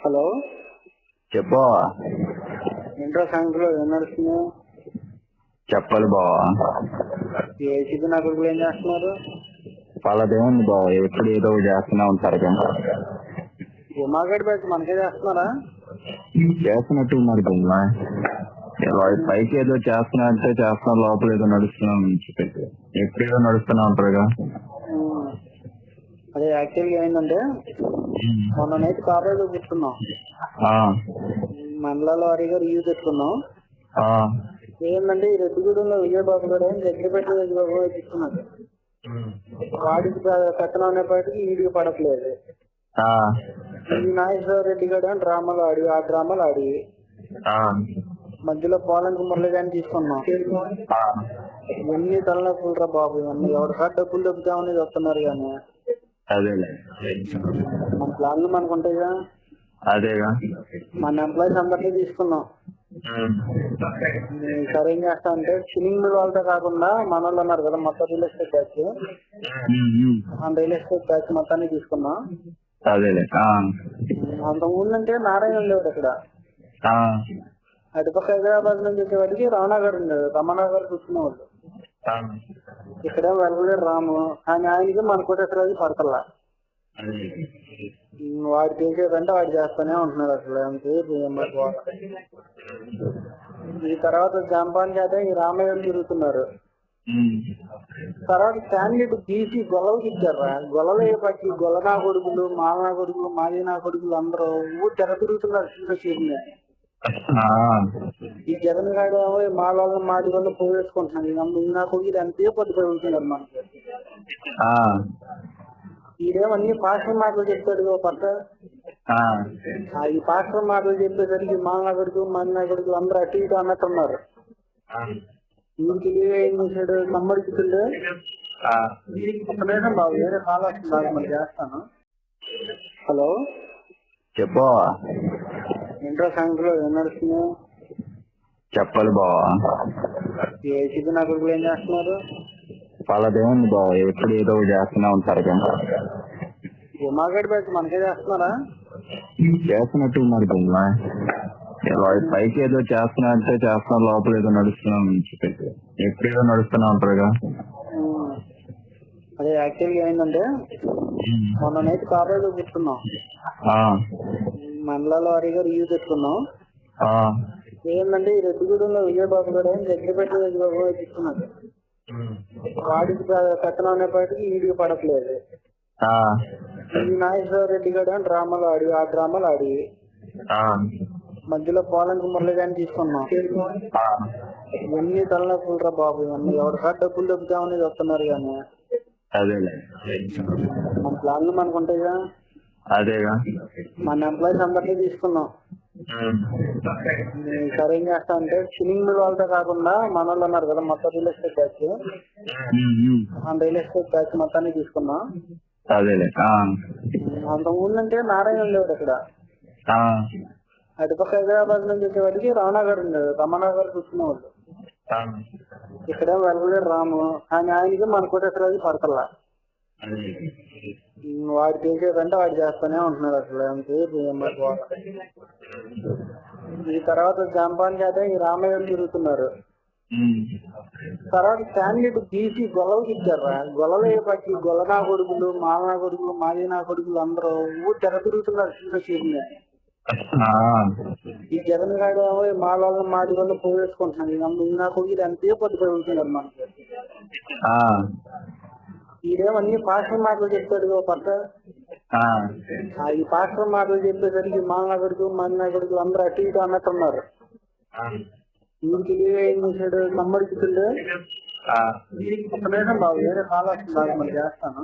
Hello. చెప్పు. ఏంట్రా సంగతిలో ఏం నడుస్తుంది చెప్పాలి బావా. ఏసీబీ నా కొడుకులు ఏం చేస్తున్నారు? వాళ్ళదేముంది బావ ఎప్పుడు ఏదో ఒకటి చేస్తూనే ఉంటారు కదా ఉమాగడ్ బ్యాచ్ మనకే చేస్తున్నారా? చేస్తున్నట్టు బొమ్మ వాడి పైకి ఏదో చేస్తున్నట్టే చేస్తున్నా లోపల ఏదో నడుస్తున్నాం ఎప్పుడు ఏదో నడుస్తూనే ఉంటారుగా. అదే యాక్చువల్గా ఏంటంటే మొన్న నైట్ కాలేజ్ కూర్చున్నాం మండలాల వారీగా రివ్యూ తెచ్చుకున్నాం ఏంటంటే ఈ రెడ్డిగూడెంలో విజయబాబు గారు అని దగ్గరపెట్టి దగ్గర చెప్తున్నాడు వాడికి పెత్తనం అనేప్పటికీ వీడికి పడట్లేదు. ఈ నాగేశ్వర రెడ్డి గారు అని డ్రామాలు ఆడి ఆ డ్రామాలు ఆడి మధ్యలో పోలంకి మురళి గారిని తీసుకున్నాం. ఇవన్నీ తలనొప్పులు రా బాబు ఇవన్నీ ఎవరి కాడ డబ్బులు దొబ్బుతామని వస్తున్నారు కానీ. అదేలే. మన ప్లాన్లు మనకు ఉంటాయిగా అదేగా. మన ఎంప్లాయీస్ అందరినీ తీసుకున్నాం సరే ఏం చేస్తా అంటే ఫిలింగ్ వాళ్ళతో కాకుండా మన వాళ్ళు ఉన్నారు కదా మొత్తం రియల్ ఎస్టేట్ బ్యాచ్. మన రియల్ ఎస్టేట్ బ్యాచ్ మొత్తాన్ని తీసుకున్నాం అదేలే. అంత ముందంటే నారాయణ ఉండేవాడు అక్కడ. అటుపక్క హైదరాబాద్ నుంచి వచ్చేవాడికి రావణా గారు ఉండేది. రమణ గారు చూసుకునేవాళ్ళు. ఇక్కడ వెళ్ళలేదు రాము. కానీ ఆయనకి మన కోటేశ్వరరాజు పడతల్లా. ఉమ్, వాడు చేసేదంటే వాడు చేస్తానే ఉంటున్నాడు అసలు. అంతే. ఈ తర్వాత జంపాన్ చేత ఈ రామయ్య తిరుగుతున్నారు. తర్వాత క్యాండిడేట్ తీసి గొలవకి ఇచ్చారా గొలవ పట్టి గొలనా కొడుకులు మాలనా కొడుకులు మాదినా కొడుకులు అందరూ ఊరు తెర తిరుగుతున్నారు ఆ, ఈ జగన్ గారు మా వాళ్ళ మాటి వల్ల పోగేసుకుంటున్నాను ఈ నమ్మ- ఈ నా కొడుకు ఇది అంతే పొద్దు పెరుగుతున్నారు మనకి ఈడేమన్నీ పాస్టర్ మాటలు చెప్తాడు ఓ పక్క. ఈ పాస్టర్ మాటలు చెప్పేసరికి మాదినా కొడుకు అందరూ అటు ఇటు అన్నట్టున్నారు. వీరికి ఏం చేశాడు నమ్మడికితుండే ఆ. వీరికి ఒక నిమిషం బాబు వేరే కాల్ వస్తుంది మరి చేస్తాను. హలో? చెప్పు ఏంట్రా సంగతిలో ఏం నడుస్తుంది? చెప్పాలి బావా. ఏసీబీ నా కొడుకులు ఏం చేస్తున్నారు? వాళ్ళదేముంది బావ ఎప్పుడు ఏదో ఒకటి చేస్తూనే ఉంటారు కదా మనకే చేస్తున్నారా? చేస్తున్నట్టు వాడి పైకి ఏదో చేస్తున్నట్టే చేస్తున్నా లోపల ఏదో నడుస్తున్నాం ఎప్పుడు ఏదో నడుస్తూనే ఉంటారుగా ఉమ్. అదే యాక్చువల్గా ఏంటంటే మొన్న నైట్ కాలేజ్ ఆ, మండలాల వారీగా రివ్యూ తెచ్చుకున్నాం ఏంటంటే ఈ రెడ్డిగూడెంలో విజయబాబు గారు దగ్గరపెట్టి దగ్గర చెప్తున్నాడు వాడికి పె- పెత్తనం అనేప్పటికీ వీడికి పడట్లేదు. ఈ నాగేశ్వర రెడ్డి గారు అని డ్రామాలు ఆడి ఆ డ్రామాలు ఆడి మధ్యలో పోలంకి మురళి గారిని తీసుకున్నాం. ఇవన్నీ తలనొప్పులు రా బాబు ఇవన్నీ ఎవరి కాడ డబ్బులు దొబ్బుతామని వస్తున్నారు కానీ. మన ప్లాన్లు మనకు ఉంటాయిగా అదేగా. మన ఎంప్లాయీస్ అందరినీ తీసుకున్నాం. సరే ఏం చేస్తా అంటే ఫిలింగ్ వాళ్ళతో కాకుండా మన వాళ్ళు ఉన్నారు కదా మొత్తం real estate batch real estate batch మొత్తాన్ని తీసుకున్నాం అదేలే అంత ముందంటే నారాయణ ఉండేవాడు అక్కడ. అటుపక్క హైదరాబాద్ నుంచి వచ్చేవాడికి రావణా గారు ఉండేది రమణ గారు చూసుకునేవాళ్ళు ఆ. ఇక్కడ వెళ్ళలేదు రాము. కానీ ఆయనకి మన కోటేశ్వరరాజు పడతల్లా వాడు చేసేదంటే వాడు చేస్తానే ఉంటున్నాడు అసలు. అంతే ఈ తర్వాత జంపాన్ అయితే ఈ రామయ్య తిరుగుతున్నారు. తర్వాత క్యాండిడేట్ తీసి గొలవ ఇచ్చారా గొలవ పట్టి గొలనా కొడుకులు మాలనా కొడుకులు మాదినా కొడుకులు అందరూ ఊరు తెర తిరుగుతున్నారు శ్రీకృష్ణ ఈ జగన్ గారు మా వాళ్ళ మాటి వల్ల పోగేసుకుంటున్నాను కొడుకు ఇది అంతే పొద్దు పెరుగుతున్నారు మనకి. ఈడేమన్నీ పాస్టర్ మాటలు చెప్తాడు ఓ పక్క? ఈ పాస్టర్ మాటలు చెప్పేసరికి మాలనా కొడుకు మాదినా కొడుకు అందరూ అటు ఇటు అన్నట్టున్నారు. వీరికి ఏం చేశాడు ఒక నిమిషం బాబు వేరే కాల్ వస్తుంది బాబు, మరి చేస్తాను.